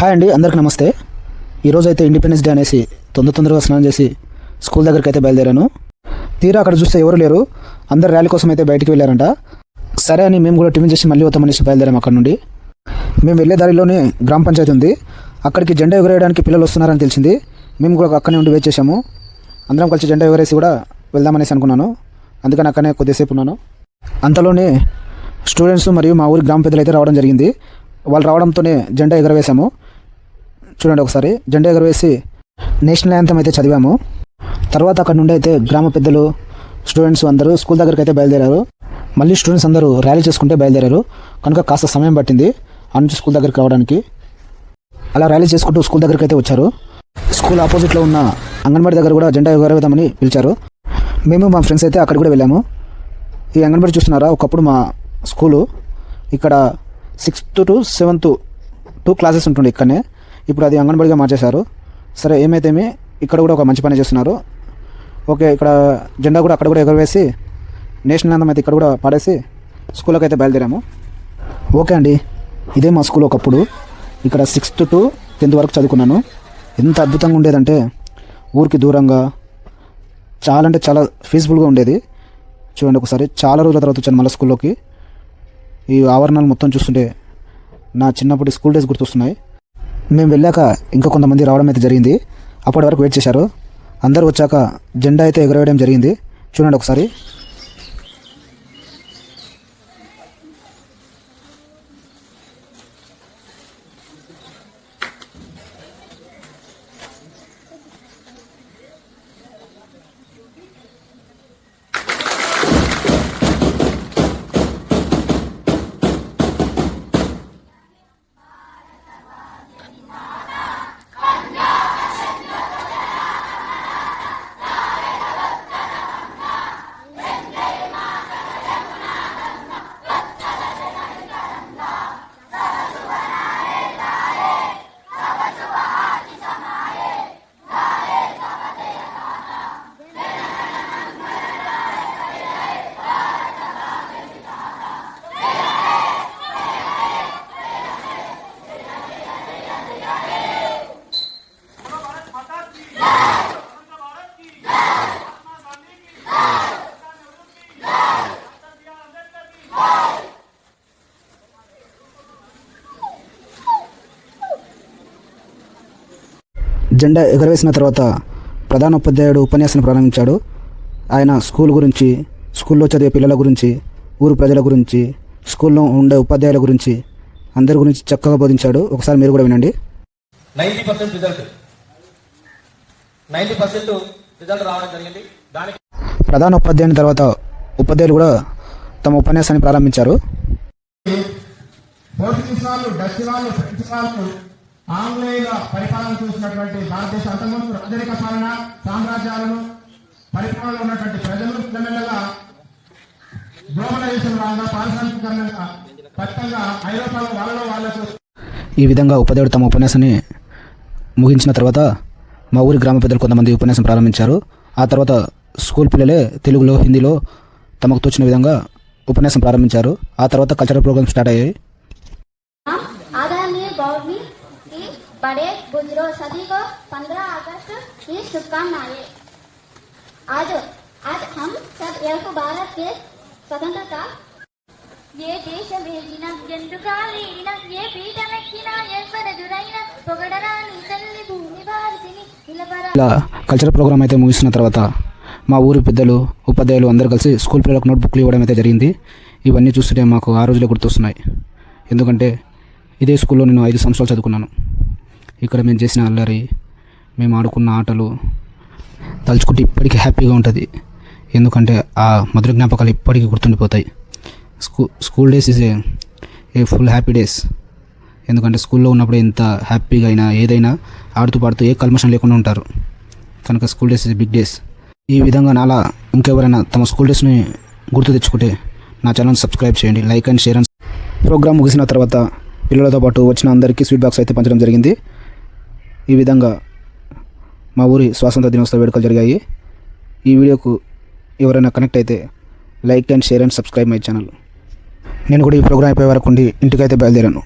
Hi అండి అందరికి నమస్తే. ఈరోజు అయితే ఇండిపెండెన్స్ డే అనేసి తొందర తొందరగా స్నానం చేసి స్కూల్ దగ్గరికి అయితే బయలుదేరాను. తీరా అక్కడ చూస్తే ఎవరు లేరు అందరు ర్యాలీ కోసం అయితే బయటికి వెళ్ళారంట. సరే అని మేము కూడా టిఫిన్ చేసి మళ్ళీ వస్తామనేసి బయలుదేరాం అక్కడ నుండి. మేము వెళ్ళే దారిలోనే గ్రామ పంచాయతీ ఉంది. అక్కడికి జెండా ఎగరేయడానికి పిల్లలు వస్తున్నారని తెలిసింది. మేము కూడా అక్కడనే ఉండి వెయిట్ చేసాము అందరం కలిసి జెండా ఎగరేసి కూడా వెళ్దామనేసి అనుకున్నాను. అందుకని అక్కడనే కొద్దిసేపు ఉన్నాను. అంతలోనే స్టూడెంట్స్ మరియు మా ఊరి గ్రామ పెద్దలు అయితే రావడం జరిగింది. వాళ్ళు రావడంతోనే జెండా ఎగరవేశాము. చూడండి ఒకసారి. జెండా ఎగరవేసి నేషనల్ యాంతం అయితే చదివాము. తర్వాత అక్కడ నుండి అయితే గ్రామ పెద్దలు స్టూడెంట్స్ అందరూ స్కూల్ దగ్గరికి అయితే బయలుదేరారు. మళ్ళీ స్టూడెంట్స్ అందరూ ర్యాలీ చేసుకుంటే బయలుదేరారు. కనుక కాస్త సమయం పట్టింది అనుంచి స్కూల్ దగ్గరికి రావడానికి. అలా ర్యాలీ చేసుకుంటూ స్కూల్ దగ్గరికి అయితే వచ్చారు. స్కూల్ ఆపోజిట్లో ఉన్న అంగన్వాడీ దగ్గర కూడా జెండా ఎగరవేద్దామని పిలిచారు. మేము మా ఫ్రెండ్స్ అయితే అక్కడ కూడా వెళ్ళాము. ఈ అంగన్వాడీ చూస్తున్నారా? ఒకప్పుడు మా స్కూలు ఇక్కడ sixth to seventh two classes ఉంటుండే ఇక్కడనే. ఇప్పుడు అది అంగన్వాడీగా మార్చేశారు. సరే ఏమైతేమి ఇక్కడ కూడా ఒక మంచి పని చేస్తున్నారు. ఓకే ఇక్కడ జెండా కూడా అక్కడ కూడా ఎగరవేసి నేషనల్ అందం అయితే ఇక్కడ కూడా పాడేసి స్కూల్కి అయితే బయలుదేరాము. ఓకే అండి ఇదే మా స్కూల్ ఒకప్పుడు. ఇక్కడ సిక్స్త్ టు టెన్త్ వరకు చదువుకున్నాను. ఎంత అద్భుతంగా ఉండేదంటే ఊరికి దూరంగా చాలా అంటే చాలా పీస్ఫుల్గా ఉండేది. చూడండి ఒకసారి చాలా రోజుల తర్వాత వచ్చాను మళ్ళీ స్కూల్లోకి. ఈ ఆవరణాలు మొత్తం చూస్తుంటే నా చిన్నప్పటి స్కూల్ డేస్ గుర్తొస్తున్నాయి. మేము వెళ్ళాక ఇంకా కొంతమంది రావడం అయితే జరిగింది. అప్పటి వరకు వెయిట్ చేశారు. అందరూ వచ్చాక జెండా అయితే ఎగరవేయడం జరిగింది. చూడండి ఒకసారి. జెండా ఎగరవేసిన తర్వాత ప్రధాన ఉపాధ్యాయుడు ఉపన్యాసం ప్రారంభించాడు. ఆయన స్కూల్ గురించి స్కూల్లో చదివే పిల్లల గురించి ఊరు ప్రజల గురించి స్కూల్లో ఉండే ఉపాధ్యాయుల గురించి అందరి గురించి చక్కగా బోధించాడు. ఒకసారి మీరు కూడా వినండి. Ninety percent result. Ninety percent result రావడం జరిగింది. దానికి ప్రధాన ఉపాధ్యాయుని తర్వాత ఉపాధ్యాయులు కూడా తమ ఉపన్యాసాన్ని ప్రారంభించారు. ఆంగ్లేయుల పరిపాలన చూసినటువంటి భారతదేశ అంతకుముందు రాజరిక పాలన సామ్రాజ్యాలను పరిపాలనలో ఉన్నటువంటి ప్రజలు మెల్లమెల్లగా గ్లోబలైజేషన్ రాగా పారిశ్రామికీకరణ ఖచ్చితంగా ఐరోపాలో వాళ్ళలో వాళ్ళకు ఈ విధంగా ఉపదేవుడు తమ ఉపన్యాసాన్ని ముగించిన తర్వాత మా ఊరి గ్రామ పెద్దలు కొంతమంది ఉపన్యాసం ప్రారంభించారు. ఆ తర్వాత స్కూల్ పిల్లలే తెలుగులో హిందీలో తమకు తోచిన విధంగా ఉపన్యాసం ప్రారంభించారు. ఆ తర్వాత కల్చరల్ ప్రోగ్రామ్ స్టార్ట్ అయ్యాయి. बड़े बुजुर्गों सभी को 15 अगस्त की शुभकामनाएं आज आज हम सब एक भारत के स्वतंत्रता ఏ దేశమేగిన ఎందుకాలేగిన ఏ పీఠమెక్కిన ఎవ్వరెదురైన పొగడరాని తల్లి భూమి భారతిని నిలబర ఇలా కల్చరల్ ప్రోగ్రామ్ అయితే ముగిసిన తర్వాత మా ఊరి పెద్దలు ఉపాధ్యాయులు అందరూ కలిసి స్కూల్ పిల్లలకు నోట్బుక్లు ఇవ్వడం అయితే జరిగింది ఇవన్నీ చూస్తుంటే మాకు ఆ రోజులే గుర్తొస్తున్నాయి ఎందుకంటే ఇదే స్కూల్లో నేను ఐదు సంవత్సరాలు చదువుకున్నాను. ఇక్కడ మేము చేసిన అల్లరి మేము ఆడుకున్న ఆటలు తలుచుకుంటే ఇప్పటికీ హ్యాపీగా ఉంటుంది. ఎందుకంటే ఆ మధుర జ్ఞాపకాలు ఇప్పటికీ గుర్తుండిపోతాయి. స్కూ school days is a a full happy days. ఎందుకంటే స్కూల్లో ఉన్నప్పుడు ఎంత హ్యాపీగా అయినా ఏదైనా ఆడుతూ పాడుతూ ఏ కల్మషం లేకుండా ఉంటారు. కనుక school days is big days. ఈ విధంగా నాలా ఇంకెవరైనా తమ స్కూల్ డేస్ని గుర్తు తెచ్చుకుంటే నా ఛానల్ సబ్స్క్రైబ్ చేయండి like and share and program ముగిసిన తర్వాత పిల్లలతో పాటు వచ్చిన అందరికీ స్వీట్ బాక్స్ అయితే పంచడం జరిగింది. ఈ విధంగా మా ఊరి స్వాతంత్ర దినోత్సవ వేడుకలు జరిగాయి. ఈ వీడియోకు ఎవరైనా కనెక్ట్ అయితే like and share and subscribe my channel. నేను కూడా ఈ ప్రోగ్రామ్ అయిపోయే వరకు ఉండి ఇంటికైతే బయలుదేరాను.